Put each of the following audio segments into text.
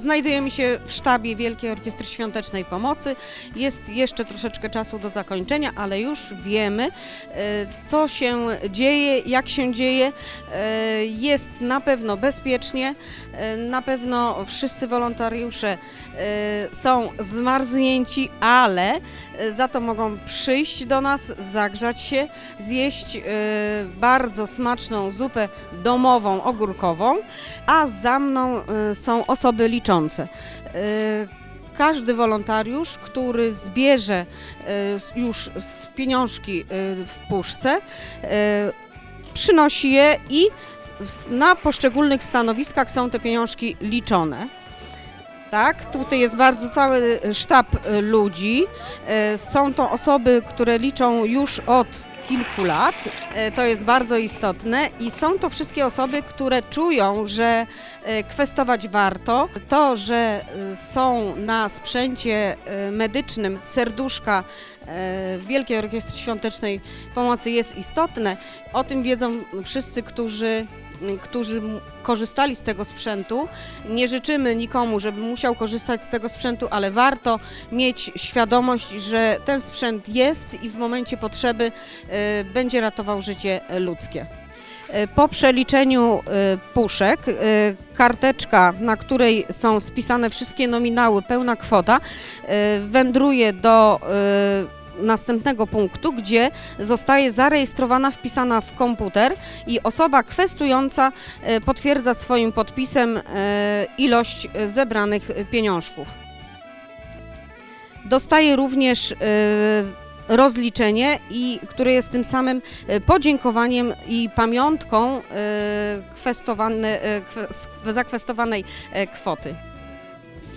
Znajdujemy się w sztabie Wielkiej Orkiestry Świątecznej Pomocy. Jest jeszcze troszeczkę czasu do zakończenia, ale już wiemy, e, co się dzieje, jak się dzieje. E, Jest na pewno bezpiecznie, e, na pewno wszyscy wolontariusze są zmarznięci, ale za to mogą przyjść do nas, zagrzać się, zjeść bardzo smaczną zupę domową, ogórkową, a za mną są osoby liczące. E, Każdy wolontariusz, który zbierze s- już z pieniążki e, w puszce, przynosi je i na poszczególnych stanowiskach są te pieniążki liczone. Tak, tutaj jest bardzo cały sztab ludzi. Są to osoby, które liczą już od kilku lat. E, To jest bardzo istotne i są to wszystkie osoby, które czują, że e, kwestować warto. To, że e, są na sprzęcie medycznym serduszka Wielkiej Orkiestry Świątecznej Pomocy jest istotne. O tym wiedzą wszyscy, którzy którzy korzystali z tego sprzętu. Nie życzymy nikomu, żeby musiał korzystać z tego sprzętu, ale warto mieć świadomość, że ten sprzęt jest i w momencie potrzeby e, będzie ratował życie ludzkie. E, Po przeliczeniu e, puszek, karteczka, na której są spisane wszystkie nominały, pełna kwota, wędruje do następnego punktu, gdzie zostaje zarejestrowana, wpisana w komputer i osoba kwestująca e, potwierdza swoim podpisem e, ilość e, zebranych pieniążków. Dostaje również rozliczenie, i, które jest tym samym podziękowaniem i pamiątką kwestowane, zakwestowanej kwoty.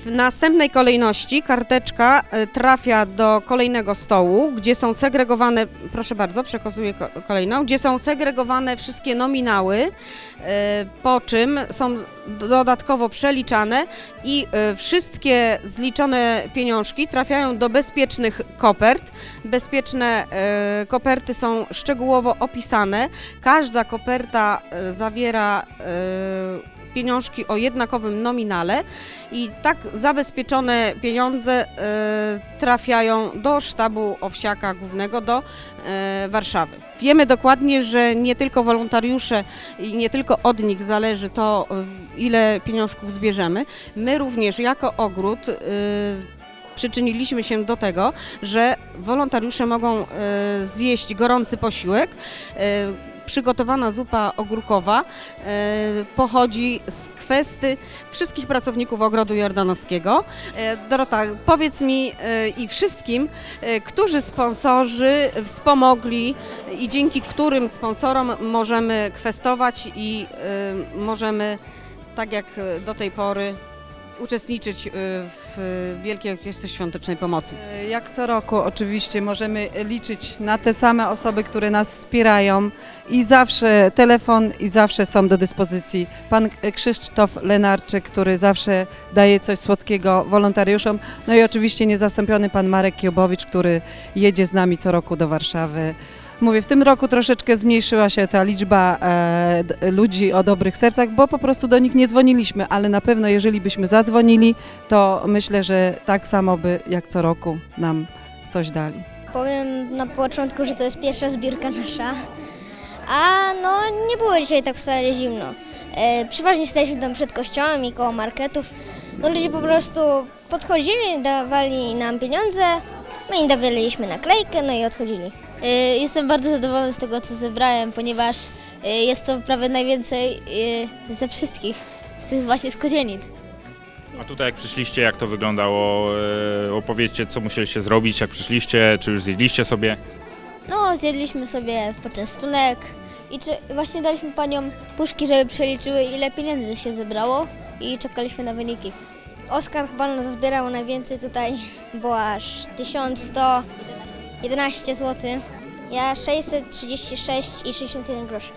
W następnej kolejności karteczka e, trafia do kolejnego stołu, gdzie są segregowane, proszę bardzo, przekazuję ko- kolejną, gdzie są segregowane wszystkie nominały, e, po czym są dodatkowo przeliczane i e, wszystkie zliczone pieniążki trafiają do bezpiecznych kopert. Bezpieczne koperty są szczegółowo opisane. Każda koperta zawiera pieniążki o jednakowym nominale i tak zabezpieczone pieniądze e, trafiają do sztabu owsiaka głównego do e, Warszawy. Wiemy dokładnie, że nie tylko wolontariusze i nie tylko od nich zależy to, ile pieniążków zbierzemy. My również jako ogród e, przyczyniliśmy się do tego, że wolontariusze mogą zjeść gorący posiłek. Przygotowana zupa ogórkowa e, pochodzi z kwesty wszystkich pracowników ogrodu jordanowskiego. E, Dorota, powiedz mi e, i wszystkim, którzy sponsorzy wspomogli i dzięki którym sponsorom możemy kwestować i możemy, tak jak do tej pory, uczestniczyć e, w Wielkiej Orkiestrze Świątecznej Pomocy. Jak co roku oczywiście możemy liczyć na te same osoby, które nas wspierają i zawsze telefon i zawsze są do dyspozycji. Pan Krzysztof Lenarczyk, który zawsze daje coś słodkiego wolontariuszom. No i oczywiście niezastąpiony pan Marek Kiobowicz, który jedzie z nami co roku do Warszawy. Mówię, w tym roku troszeczkę zmniejszyła się ta liczba e, ludzi o dobrych sercach, bo po prostu do nich nie dzwoniliśmy, ale na pewno jeżeli byśmy zadzwonili, to myślę, że tak samo by jak co roku nam coś dali. Powiem na początku, że to jest pierwsza zbiórka nasza. A no nie było dzisiaj tak wcale zimno. E, przeważnie staliśmy tam przed kościołem i koło marketów. No ludzie po prostu podchodzili, dawali nam pieniądze, my im dawaliśmy naklejkę, no i odchodzili. Y, Jestem bardzo zadowolony z tego, co zebrałem, ponieważ y, jest to prawie najwięcej y, ze wszystkich, z tych właśnie z kozienic. A tutaj jak przyszliście, jak to wyglądało? E, Opowiedzcie, co musieliście zrobić, jak przyszliście, czy już zjedliście sobie? No, zjedliśmy sobie poczęstunek i czy, właśnie daliśmy paniom puszki, żeby przeliczyły, ile pieniędzy się zebrało i czekaliśmy na wyniki. Oskar chyba nas zbierał najwięcej tutaj, bo aż 1111 zł. Ja 636 i 61 groszy.